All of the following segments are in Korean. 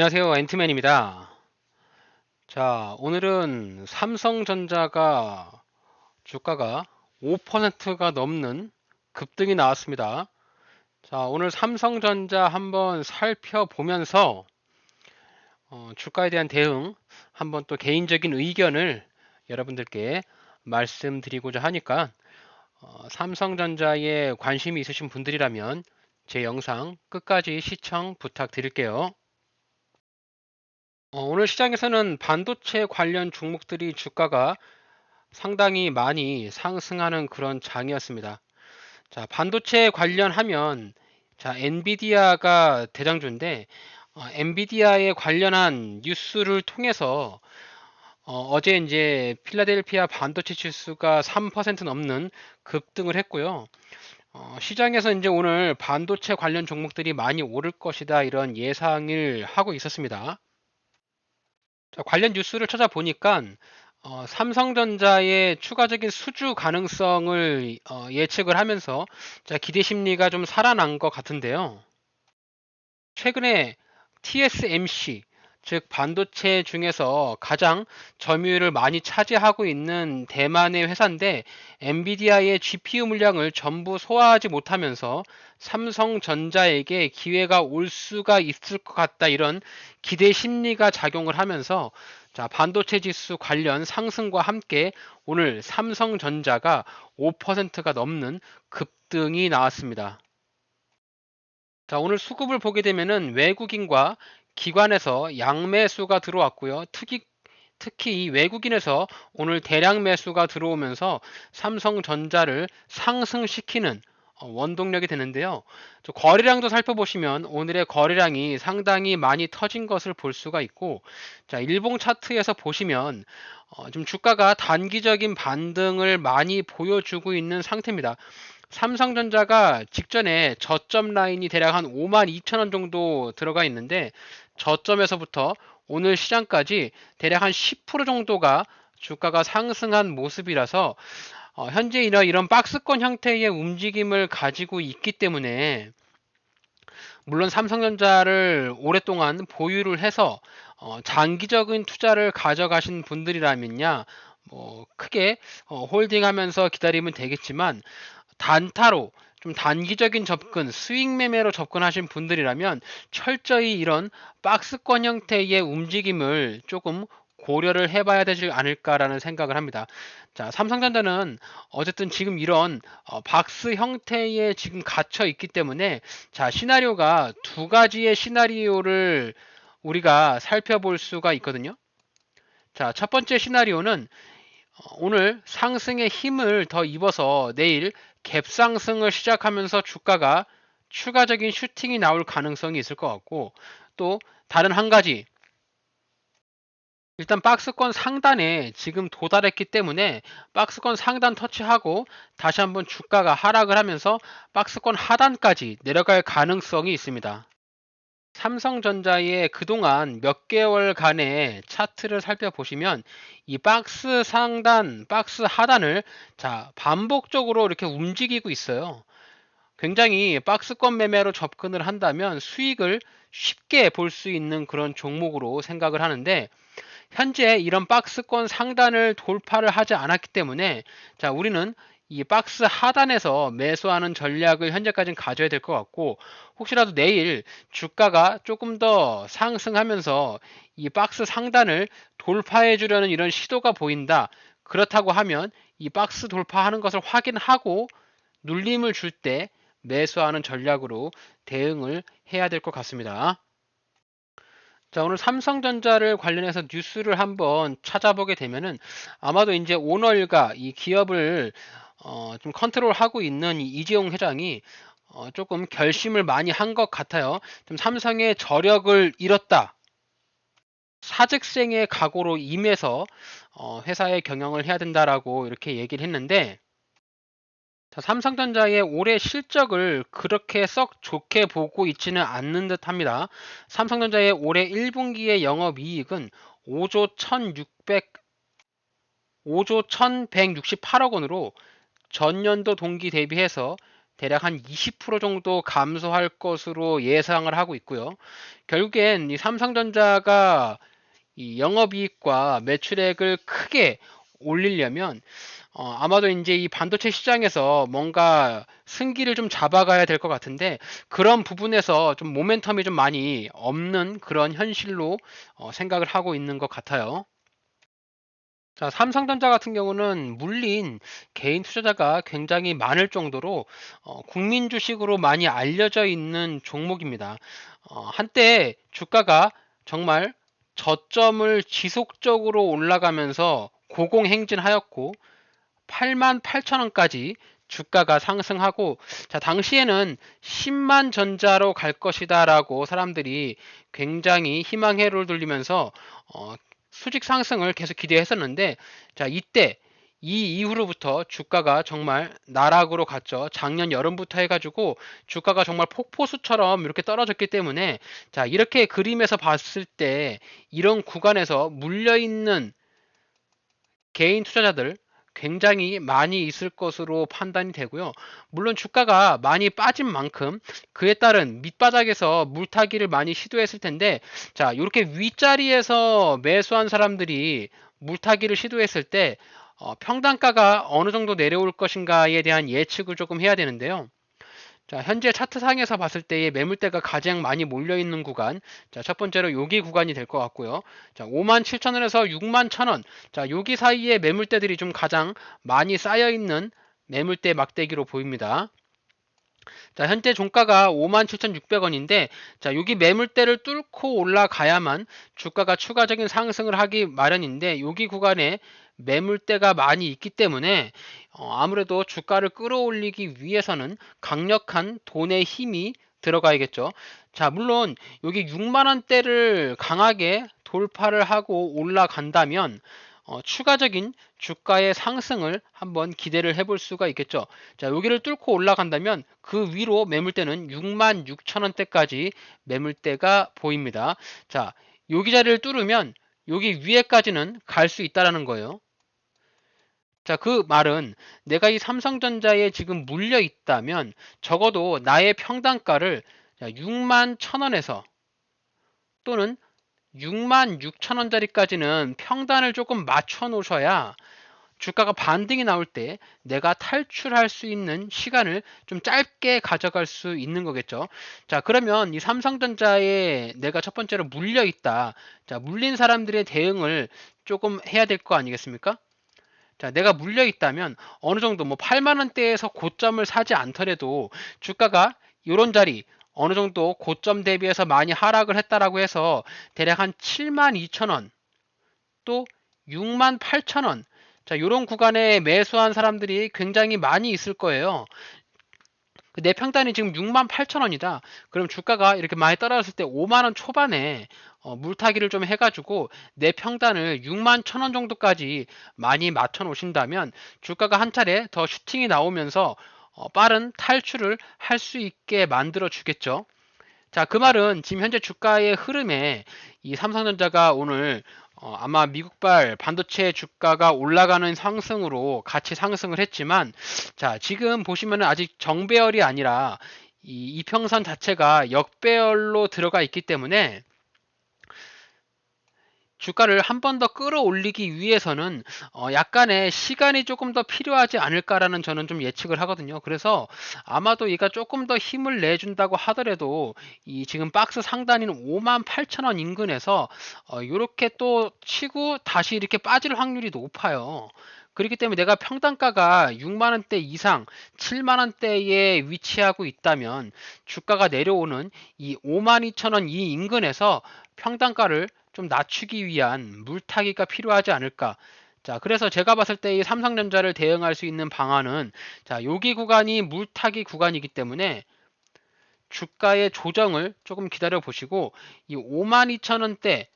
안녕하세요. 앤트맨입니다. 자, 오늘은 삼성전자가 주가가 5%가 넘는 급등이 나왔습니다. 자, 오늘 삼성전자 한번 살펴보면서 어, 주가에 대한 대응, 한번 또 개인적인 의견을 여러분들께 말씀드리고자 하니까 어, 삼성전자에 관심이 있으신 분들이라면 제 영상 끝까지 시청 부탁드릴게요. 어, 오늘 시장에서는 반도체 관련 종목들이 주가가 상당히 많이 상승하는 그런 장이었습니다. 자, 반도체 관련하면 자, 엔비디아가 대장주인데 어, 엔비디아에 관련한 뉴스를 통해서 어, 제 이제 필라델피아 반도체 지수가 3% 넘는 급등을 했고요. 어, 시장에서 이제 오늘 반도체 관련 종목들이 많이 오를 것이다 이런 예상을 하고 있었습니다. 자, 관련 뉴스를 찾아보니까 어, 삼성전자의 추가적인 수주 가능성을 어, 예측을 하면서 자, 기대 심리가 좀 살아난 것 같은데요. 최근에 TSMC 즉 반도체 중에서 가장 점유율을 많이 차지하고 있는 대만의 회사인데 엔비디아의 GPU 물량을 전부 소화하지 못하면서 삼성전자에게 기회가 올 수가 있을 것 같다 이런 기대 심리가 작용을 하면서 자 반도체 지수 관련 상승과 함께 오늘 삼성전자가 5%가 넘는 급등이 나왔습니다. 자, 오늘 수급을 보게 되면은 외국인과 기관에서 양매수가 들어왔고요. 특히 특히 이 외국인에서 오늘 대량 매수가 들어오면서 삼성전자를 상승시키는 어, 원동력이 되는데요. 거래량도 살펴보시면 오늘의 거래량이 상당히 많이 터진 것을 볼 수가 있고, 자, 일봉 차트에서 보시면 어, 좀 주가가 단기적인 반등을 많이 보여주고 있는 상태입니다. 삼성전자가 직전에 저점 라인이 대략 한 5만 2천 원 정도 들어가 있는데 저점에서부터 오늘 시장까지 대략 한 10% 정도가 주가가 상승한 모습이라서 어, 현재 이런, 이런 박스권 형태의 움직임을 가지고 있기 때문에 물론 삼성전자를 오랫동안 보유를 해서 어, 장기적인 투자를 가져가신 분들이라면야 뭐 크게 어, 홀딩하면서 기다리면 되겠지만 단타로 좀 단기적인 접근, 스윙 매매로 접근하신 분들이라면 철저히 이런 박스권 형태의 움직임을 조금 고려를 해봐야 되지 않을까라는 생각을 합니다. 자, 삼성전자는 어쨌든 지금 이런 어, 박스 형태에 지금 갇혀 있기 때문에 자, 시나리오가 두 가지의 시나리오를 우리가 살펴볼 수가 있거든요. 자, 첫 번째 시나리오는 어, 오늘 상승의 힘을 더 입어서 내일 갭상승을 시작하면서 주가가 추가적인 슈팅이 나올 가능성이 있을 것 같고 또 다른 한 가지 일단 박스권 상단에 지금 도달했기 때문에 박스권 상단 터치하고 다시 한번 주가가 하락을 하면서 박스권 하단까지 내려갈 가능성이 있습니다. 삼성전자의 그동안 몇 개월간의 차트를 살펴보시면 이 박스 상단, 박스 하단을 자, 반복적으로 이렇게 움직이고 있어요. 굉장히 박스권 매매로 접근을 한다면 수익을 쉽게 볼 수 있는 그런 종목으로 생각을 하는데 현재 이런 박스권 상단을 돌파를 하지 않았기 때문에 자, 우리는 이 박스 하단에서 매수하는 전략을 현재까지는 가져야 될 것 같고 혹시라도 내일 주가가 조금 더 상승하면서 이 박스 상단을 돌파해 주려는 이런 시도가 보인다. 그렇다고 하면 이 박스 돌파하는 것을 확인하고 눌림을 줄 때 매수하는 전략으로 대응을 해야 될 것 같습니다. 자, 오늘 삼성전자를 관련해서 뉴스를 한번 찾아보게 되면은 아마도 이제 오너일가 이 기업을 어, 좀 컨트롤하고 있는 이재용 회장이 어, 조금 결심을 많이 한 것 같아요. 좀 삼성의 저력을 잃었다. 사직생의 각오로 임해서 어, 회사의 경영을 해야 된다라고 이렇게 얘기를 했는데 자, 삼성전자의 올해 실적을 그렇게 썩 좋게 보고 있지는 않는 듯 합니다. 삼성전자의 올해 1분기의 영업이익은 5조 1600 5조 1168억 원으로 전년도 동기 대비해서 대략 한 20% 정도 감소할 것으로 예상을 하고 있고요. 결국엔 이 삼성전자가 이 영업이익과 매출액을 크게 올리려면 어, 아마도 이제 이 반도체 시장에서 뭔가 승기를 좀 잡아가야 될 것 같은데 그런 부분에서 좀 모멘텀이 좀 많이 없는 그런 현실로 어, 생각을 하고 있는 것 같아요. 자, 삼성전자 같은 경우는 물린 개인 투자자가 굉장히 많을 정도로 어, 국민 주식으로 많이 알려져 있는 종목입니다. 어, 한때 주가가 정말 저점을 지속적으로 올라가면서 고공행진하였고 8만 8천 원까지 주가가 상승하고 자 당시에는 10만 전자로 갈 것이다라고 사람들이 굉장히 희망회로를 돌리면서 어, 수직 상승을 계속 기대했었는데 자 이때 이 이후로부터 주가가 정말 나락으로 갔죠. 작년 여름부터 해가지고 주가가 정말 폭포수처럼 이렇게 떨어졌기 때문에 자 이렇게 그림에서 봤을 때 이런 구간에서 물려있는 개인 투자자들 굉장히 많이 있을 것으로 판단이 되고요. 물론 주가가 많이 빠진 만큼 그에 따른 밑바닥에서 물타기를 많이 시도했을 텐데 자 이렇게 윗자리에서 매수한 사람들이 물타기를 시도했을 때 어, 평단가가 어느 정도 내려올 것인가에 대한 예측을 조금 해야 되는데요. 자, 현재 차트상에서 봤을 때의 매물대가 가장 많이 몰려있는 구간. 자, 첫 번째로 여기 구간이 될 것 같고요. 자, 5만 7천원에서 6만 1천원. 자, 여기 사이에 매물대들이 좀 가장 많이 쌓여있는 매물대 막대기로 보입니다. 자, 현재 종가가 57,600원인데, 자, 여기 매물대를 뚫고 올라가야만 주가가 추가적인 상승을 하기 마련인데, 여기 구간에 매물대가 많이 있기 때문에 어, 아무래도 주가를 끌어올리기 위해서는 강력한 돈의 힘이 들어가야겠죠. 자, 물론 여기 6만 원대를 강하게 돌파를 하고 올라간다면 어, 추가적인 주가의 상승을 한번 기대를 해볼 수가 있겠죠. 자, 여기를 뚫고 올라간다면 그 위로 매물대는 6만 6천 원대까지 매물대가 보입니다. 자, 여기 자리를 뚫으면 여기 위에까지는 갈 수 있다라는 거예요. 자, 그 말은 내가 이 삼성전자에 지금 물려 있다면 적어도 나의 평단가를 6만 1천원에서 또는 6만 6천 원짜리까지는 평단을 조금 맞춰 놓으셔야 주가가 반등이 나올 때 내가 탈출할 수 있는 시간을 좀 짧게 가져갈 수 있는 거겠죠. 자, 그러면 이 삼성전자에 내가 첫 번째로 물려 있다. 자, 물린 사람들의 대응을 조금 해야 될 거 아니겠습니까? 자, 내가 물려 있다면 어느 정도 뭐 8만 원대에서 고점을 사지 않더라도 주가가 이런 자리 어느 정도 고점 대비해서 많이 하락을 했다라고 해서 대략 한 7만 2천 원, 또 6만 8천 원. 자, 이런 구간에 매수한 사람들이 굉장히 많이 있을 거예요. 그내 평단이 지금 6만 8천 원이다. 그럼 주가가 이렇게 많이 떨어졌을 때 5만 원 초반에 어, 물타기를 좀 해가지고 내 평단을 6만 1천 원 정도까지 많이 맞춰 놓으신다면 주가가 한 차례 더 슈팅이 나오면서 어, 빠른 탈출을 할 수 있게 만들어 주겠죠. 자, 그 말은 지금 현재 주가의 흐름에 이 삼성전자가 오늘 어, 아마 미국발 반도체 주가가 올라가는 상승으로 같이 상승을 했지만 자 지금 보시면 아직 정배열이 아니라 이 이평선 자체가 역배열로 들어가 있기 때문에 주가를 한 번 더 끌어올리기 위해서는 어 약간의 시간이 조금 더 필요하지 않을까라는 저는 좀 예측을 하거든요. 그래서 아마도 얘가 조금 더 힘을 내준다고 하더라도 이 지금 박스 상단인 5만 8천 원 인근에서 어 이렇게 또 치고 다시 이렇게 빠질 확률이 높아요. 그렇기 때문에 내가 평단가가 6만 원대 이상, 7만 원대에 위치하고 있다면 주가가 내려오는 이 5만 2천 원 이 인근에서 평단가를 좀 낮추기 위한 물타기가 필요하지 않을까. 자, 그래서 제가 봤을 때 이 삼성전자를 대응할 수 있는 방안은 자, 여기 구간이 물타기 구간이기 때문에 주가의 조정을 조금 기다려 보시고 이 52,000원대,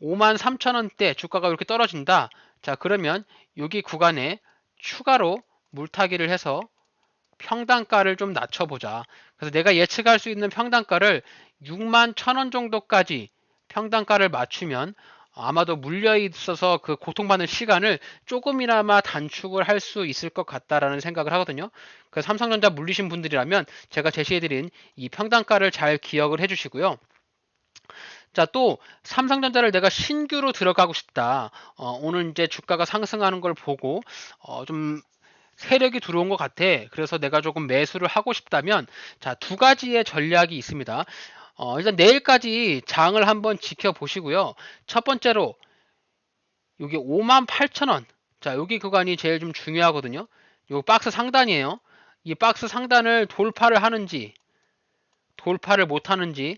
53,000원대 주가가 이렇게 떨어진다. 자, 그러면 여기 구간에 추가로 물타기를 해서 평단가를 좀 낮춰 보자. 그래서 내가 예측할 수 있는 평단가를 6만 1,000원 정도까지 평단가를 맞추면 아마도 물려 있어서 그 고통받는 시간을 조금이나마 단축을 할 수 있을 것 같다라는 생각을 하거든요. 그 삼성전자 물리신 분들이라면 제가 제시해드린 이 평단가를 잘 기억을 해주시고요. 자, 또 삼성전자를 내가 신규로 들어가고 싶다. 어, 오늘 이제 주가가 상승하는 걸 보고 어, 좀 세력이 들어온 것 같아. 그래서 내가 조금 매수를 하고 싶다면 자, 두 가지의 전략이 있습니다. 어, 일단 내일까지 장을 한번 지켜보시고요. 첫 번째로 여기 58,000원. 자, 여기 구간이 제일 좀 중요하거든요. 요 박스 상단이에요. 이 박스 상단을 돌파를 하는지 돌파를 못 하는지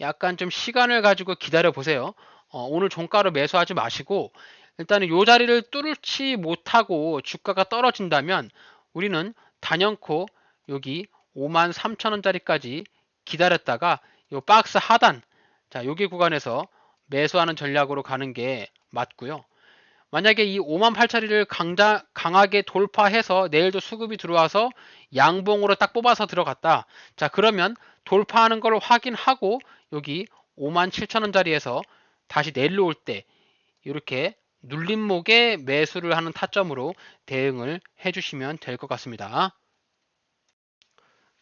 약간 좀 시간을 가지고 기다려 보세요. 어, 오늘 종가로 매수하지 마시고 일단은 요 자리를 뚫지 못하고 주가가 떨어진다면 우리는 단연코 여기 5만 3천 원짜리까지 기다렸다가 요 박스 하단 자 여기 구간에서 매수하는 전략으로 가는 게 맞고요. 만약에 이 5만 8차리를 강자, 강하게 돌파해서 내일도 수급이 들어와서 양봉으로 딱 뽑아서 들어갔다. 자 그러면 돌파하는 걸 확인하고 여기 5만 7천 원짜리에서 다시 내려올 때 이렇게 눌림목에 매수를 하는 타점으로 대응을 해주시면 될 것 같습니다.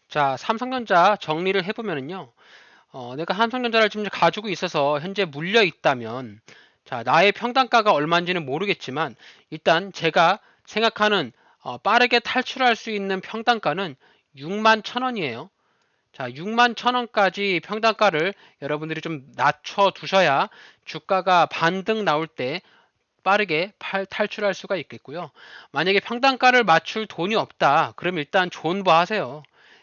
자, 삼성전자 정리를 해보면요. 어, 내가 삼성전자를 지금 가지고 있어서 현재 물려 있다면, 자, 나의 평단가가 얼마인지는 모르겠지만, 일단 제가 생각하는 어, 빠르게 탈출할 수 있는 평단가는 6만 1천원이에요. 자, 6만 1천원까지 평단가를 여러분들이 좀 낮춰 두셔야 주가가 반등 나올 때 빠르게 팔, 탈출할 수가 있겠고요. 만약에 평단가를 맞출 돈이 없다. 그럼 일단 존버하세요.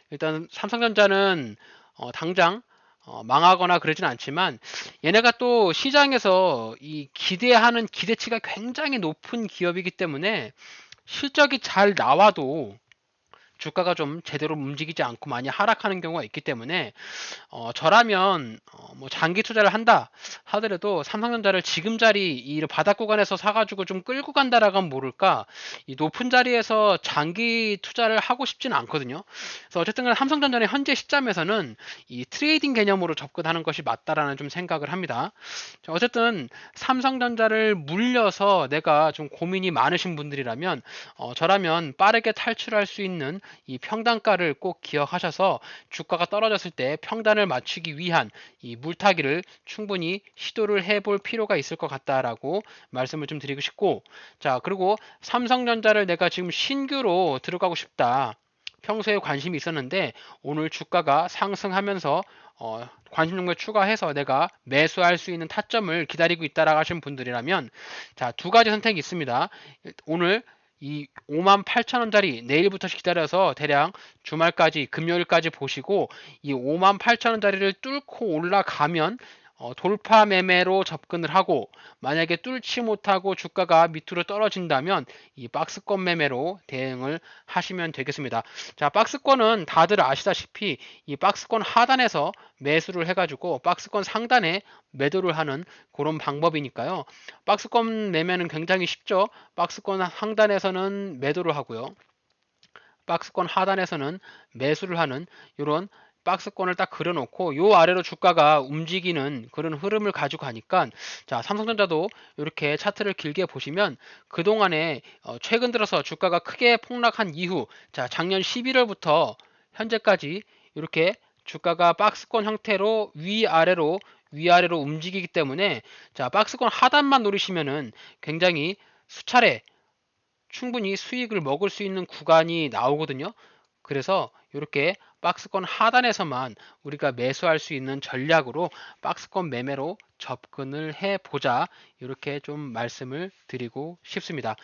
일단 삼성전자는 어, 당장 어, 망하거나 그러진 않지만 얘네가 또 시장에서 이 기대하는 기대치가 굉장히 높은 기업이기 때문에 실적이 잘 나와도 주가가 좀 제대로 움직이지 않고 많이 하락하는 경우가 있기 때문에 어, 저라면 어, 뭐 장기 투자를 한다 하더라도 삼성전자를 지금 자리 이 바닥 구간에서 사가지고 좀 끌고 간다라고 하면 모를까 이 높은 자리에서 장기 투자를 하고 싶지는 않거든요. 그래서 어쨌든 삼성전자의 현재 시점에서는 이 트레이딩 개념으로 접근하는 것이 맞다라는 좀 생각을 합니다. 자, 어쨌든 삼성전자를 물려서 내가 좀 고민이 많으신 분들이라면 어, 저라면 빠르게 탈출할 수 있는 이 평단가를 꼭 기억하셔서 주가가 떨어졌을 때 평단을 맞추기 위한 이 물타기를 충분히 시도를 해볼 필요가 있을 것 같다라고 말씀을 좀 드리고 싶고 자 그리고 삼성전자를 내가 지금 신규로 들어가고 싶다. 평소에 관심이 있었는데 오늘 주가가 상승하면서 어, 관심 종목에 추가해서 내가 매수할 수 있는 타점을 기다리고 있다라고 하신 분들이라면 자 두 가지 선택이 있습니다. 오늘 이 5만 8천 원짜리 내일부터 기다려서 대략 주말까지 금요일까지 보시고 이 5만 8천 원짜리를 뚫고 올라가면 어, 돌파 매매로 접근을 하고 만약에 뚫지 못하고 주가가 밑으로 떨어진다면 이 박스권 매매로 대응을 하시면 되겠습니다. 자, 박스권은 다들 아시다시피 이 박스권 하단에서 매수를 해가지고 박스권 상단에 매도를 하는 그런 방법이니까요. 박스권 매매는 굉장히 쉽죠. 박스권 상단에서는 매도를 하고요. 박스권 하단에서는 매수를 하는 이런 박스권을 딱 그려놓고 요 아래로 주가가 움직이는 그런 흐름을 가지고 가니까 자 삼성전자도 이렇게 차트를 길게 보시면 그동안에 어, 최근 들어서 주가가 크게 폭락한 이후 자 작년 11월부터 현재까지 이렇게 주가가 박스권 형태로 위아래로 위아래로 움직이기 때문에 자 박스권 하단만 노리시면은 굉장히 수차례 충분히 수익을 먹을 수 있는 구간이 나오거든요. 그래서 이렇게 박스권 하단에서만 우리가 매수할 수 있는 전략으로 박스권 매매로 접근을 해 보자 이렇게 좀 말씀을 드리고 싶습니다.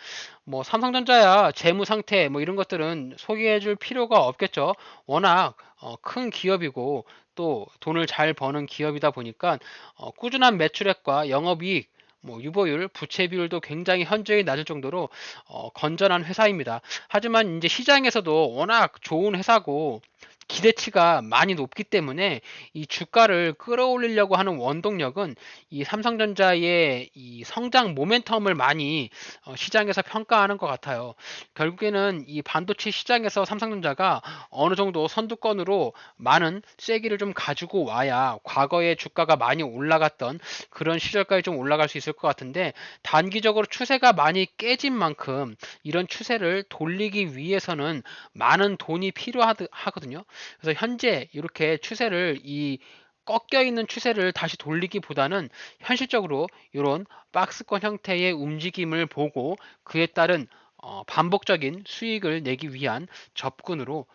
뭐 삼성전자야 재무 상태 뭐 이런 것들은 소개해 줄 필요가 없겠죠. 워낙 어, 큰 기업이고 또 돈을 잘 버는 기업이다 보니까 어, 꾸준한 매출액과 영업이익 뭐 유보율, 부채 비율도 굉장히 현저히 낮을 정도로 어, 건전한 회사입니다. 하지만 이제 시장에서도 워낙 좋은 회사고 기대치가 많이 높기 때문에 이 주가를 끌어올리려고 하는 원동력은 이 삼성전자의 이 성장 모멘텀을 많이 어, 시장에서 평가하는 것 같아요. 결국에는 이 반도체 시장에서 삼성전자가 어느 정도 선두권으로 많은 쐐기를 좀 가지고 와야 과거에 주가가 많이 올라갔던 그런 시절까지 좀 올라갈 수 있을 것 같은데 단기적으로 추세가 많이 깨진 만큼 이런 추세를 돌리기 위해서는 많은 돈이 필요하거든요. 그래서 현재 이렇게 추세를 이 꺾여 있는 추세를 다시 돌리기보다는 현실적으로 이런 박스권 형태의 움직임을 보고 그에 따른 어, 반복적인 수익을 내기 위한 접근으로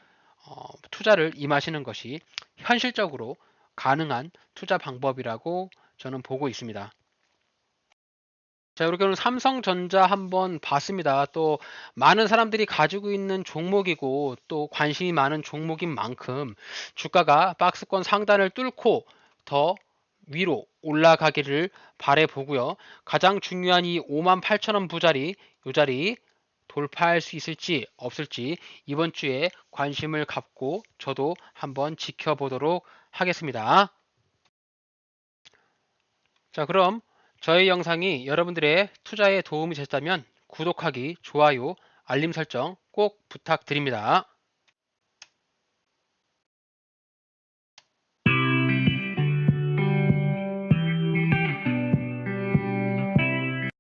어, 투자를 임하시는 것이 현실적으로 가능한 투자 방법이라고 저는 보고 있습니다. 자, 이렇게 오늘 삼성전자 한번 봤습니다. 또 많은 사람들이 가지고 있는 종목이고 또 관심이 많은 종목인 만큼 주가가 박스권 상단을 뚫고 더 위로 올라가기를 바래 보고요. 가장 중요한 이 5만 8천 원 부자리, 이 자리 돌파할 수 있을지 없을지 이번 주에 관심을 갖고 저도 한번 지켜보도록 하겠습니다. 자, 그럼 저희 영상이 여러분들의 투자에 도움이 됐다면 구독하기, 좋아요, 알림 설정 꼭 부탁드립니다.